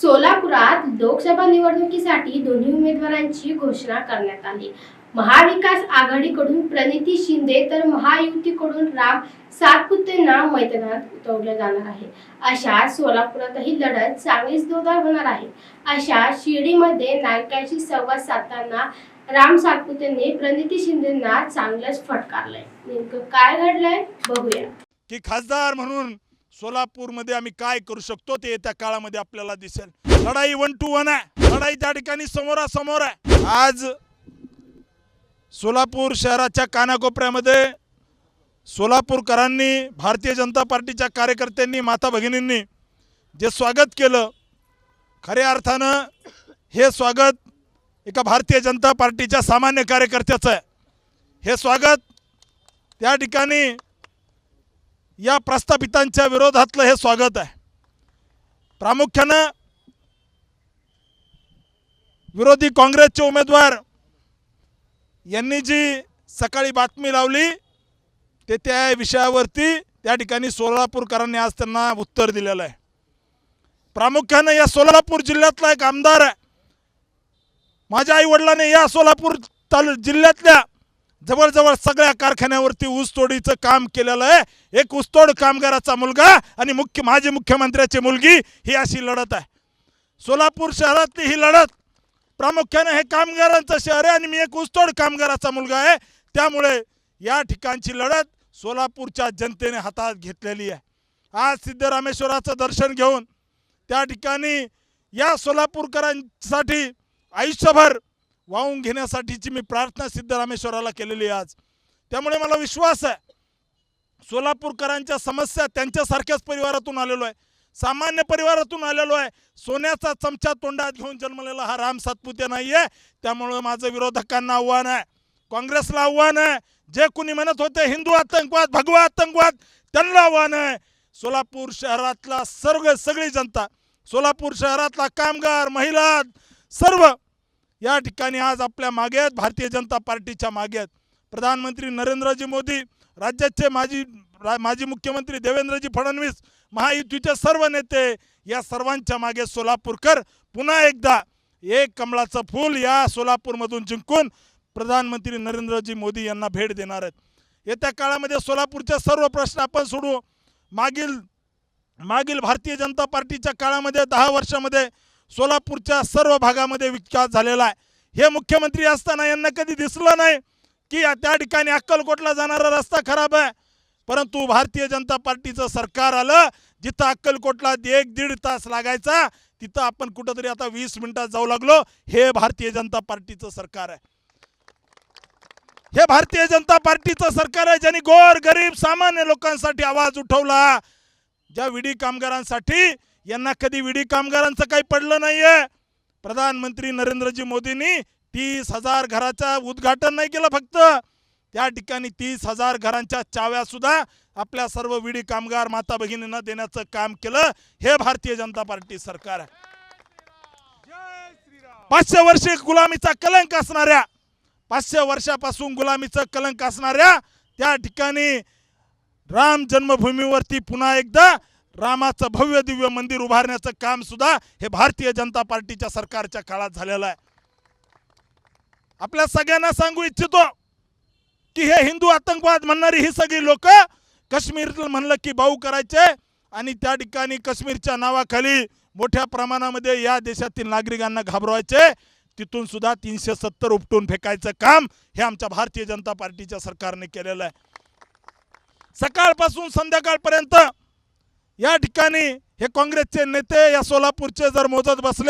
सोलापुरात लोकसभा निवडणुकीसाठी दोन्ही उमेदवारांची घोषणा करण्यात आली. महाविकास आघाडीकडून प्रणिती शिंदे तर महायुतीकडून राम सातपुतेंना मैदानात उतरवलं जाणार आहे. अशा सोलापुरातही लढत चांगलीच जोरदार होणार आहे. अशा शिर्डीमध्ये नायकांशी संवाद साधताना राम सातपुतेंनी प्रणिती शिंदेना चांगलंच फटकारलंय. नेमकं काय घडलंय बघूया. की खासदार म्हणून सोलापूरमध्ये आम्ही काय करू शकतो ते येत्या काळामध्ये आपल्याला दिसेल. लढाई वन टू वन आहे. लढाई त्या ठिकाणी समोरासमोर आहे. आज सोलापूर शहराच्या कानाकोपऱ्यामध्ये सोलापूरकरांनी भारतीय जनता पार्टीच्या कार्यकर्त्यांनी माता भगिनींनी जे स्वागत केलं खऱ्या अर्थानं हे स्वागत एका भारतीय जनता पार्टीच्या सामान्य कार्यकर्त्याचं आहे. हे स्वागत त्या ठिकाणी या प्रस्थापितांच्या विरोधातलं हे स्वागत आहे. प्रामुख्यानं विरोधी काँग्रेसचे उमेदवार यांनी जी सकाळी बातमी लावली ते त्या विषयावरती त्या ठिकाणी सोलापूरकरांनी आज त्यांना उत्तर दिलेलं आहे. प्रामुख्यानं या सोलापूर जिल्ह्यातला एक आमदार आहे. माझ्या आईवडिलांनी या सोलापूर तालु जिल्ह्यातल्या जवळजवळ सगळ्या कारखान्यावरती ऊसतोडीचं काम केलेलं आहे. एक ऊसतोड कामगाराचा मुलगा आणि मुख्य माजी मुख्यमंत्र्याची मुलगी ही अशी लढत आहे. सोलापूर शहरातली ही लढत प्रामुख्याने हे कामगारांचं शहर आहे आणि मी एक ऊसतोड कामगाराचा मुलगा आहे. त्यामुळे या ठिकाणची लढत सोलापूरच्या जनतेने हातात घेतलेली आहे. आज सिद्धरामेश्वराचं दर्शन घेऊन त्या ठिकाणी या सोलापूरकरांसाठी आयुष्यभर वाहून घेण्यासाठीची मी प्रार्थना सिद्धरामेश्वराला केलेली आहे आज. त्यामुळे मला विश्वास आहे. सोलापूरकरांच्या समस्या त्यांच्यासारख्याच परिवारातून आलेलो आहे. सामान्य परिवारातून आलेलो आहे. सोन्याचा चमचा तोंडात घेऊन जन्मलेला हा राम सातपुते नाही आहे त्यामुळं माझं विरोधकांना आव्हान आहे. काँग्रेसला आव्हान आहे. जे कुणी म्हणत होते हिंदू आतंकवाद भगवा आतंकवाद त्यांना आव्हान आहे. सोलापूर शहरातला सर्व सगळी जनता सोलापूर शहरातला कामगार महिला सर्व या ठिकाणी आज आपल्या मागे आहेत भारतीय जनता पार्टीच्या मागे आहेत. प्रधानमंत्री नरेंद्रजी मोदी राज्याचे माजी रा, माजी मुख्यमंत्री देवेंद्रजी फडणवीस महायुतीचे सर्व नेते या सर्वांच्या मागे सोलापूरकर पुन्हा एकदा एक कमळाचं फूल या सोलापूरमधून जिंकून प्रधानमंत्री नरेंद्रजी मोदी यांना भेट देणार आहेत. येत्या काळामध्ये सोलापूरचे सर्व प्रश्न आपण सोडू मागील मागील भारतीय जनता पार्टीच्या काळामध्ये दहा वर्षामध्ये सोलापूरच्या सर्व भागामध्ये विकास झालेला आहे. हे मुख्यमंत्री असताना यांना कधी दिसलं नाही की त्या ठिकाणी अक्कलकोटला जाणारा रस्ता खराब आहे. परंतु भारतीय जनता पार्टीचं सरकार आलं जिथं अक्कलकोटला एक दीड तास लागायचा तिथं आपण कुठंतरी आता वीस मिनिटात जाऊ लागलो. हे भारतीय जनता पार्टीचं सरकार आहे. हे भारतीय जनता पार्टीचं सरकार आहे ज्यांनी गोर गरीब सामान्य लोकांसाठी आवाज उठवला. ज्या विडी कामगारांसाठी यांना कधी विडी कामगारांचं काही पडलं नाहीये. प्रधानमंत्री नरेंद्रजी मोदींनी तीस हजार घराचं उद्घाटन नाही केलं फक्त. त्या ठिकाणी तीस हजार घरांच्या चाव्या सुद्धा आपल्या सर्व विडी कामगार माता भगिनींना देण्याचं काम केलं. हे भारतीय जनता पार्टी सरकार आहे. पाचशे वर्षे गुलामीचा कलंक असणाऱ्या पाचशे वर्षापासून गुलामीचं कलंक असणाऱ्या त्या ठिकाणी राम जन्मभूमीवरती पुन्हा एकदा रामाचं भव्य दिव्य मंदिर उभारण्याचं काम सुद्धा हे भारतीय जनता पार्टीच्या सरकारच्या काळात झालेलं आहे. आपल्या सगळ्यांना सांगू इच्छितो की हे हिंदू आतंकवाद म्हणणारी ही सगळी लोक काश्मीर म्हणलं की भाऊ करायचे आणि त्या ठिकाणी काश्मीरच्या नावाखाली मोठ्या प्रमाणामध्ये या देशातील नागरिकांना घाबरवायचे. तिथून सुद्धा तीनशे सत्तर उपटून फेकायचं काम हे आमच्या भारतीय जनता पार्टीच्या सरकारने केलेलं आहे. सकाळपासून संध्याकाळपर्यंत या ठिकाणी हे काँग्रेसचे नेते या सोलापूरचे जर मोजत बसले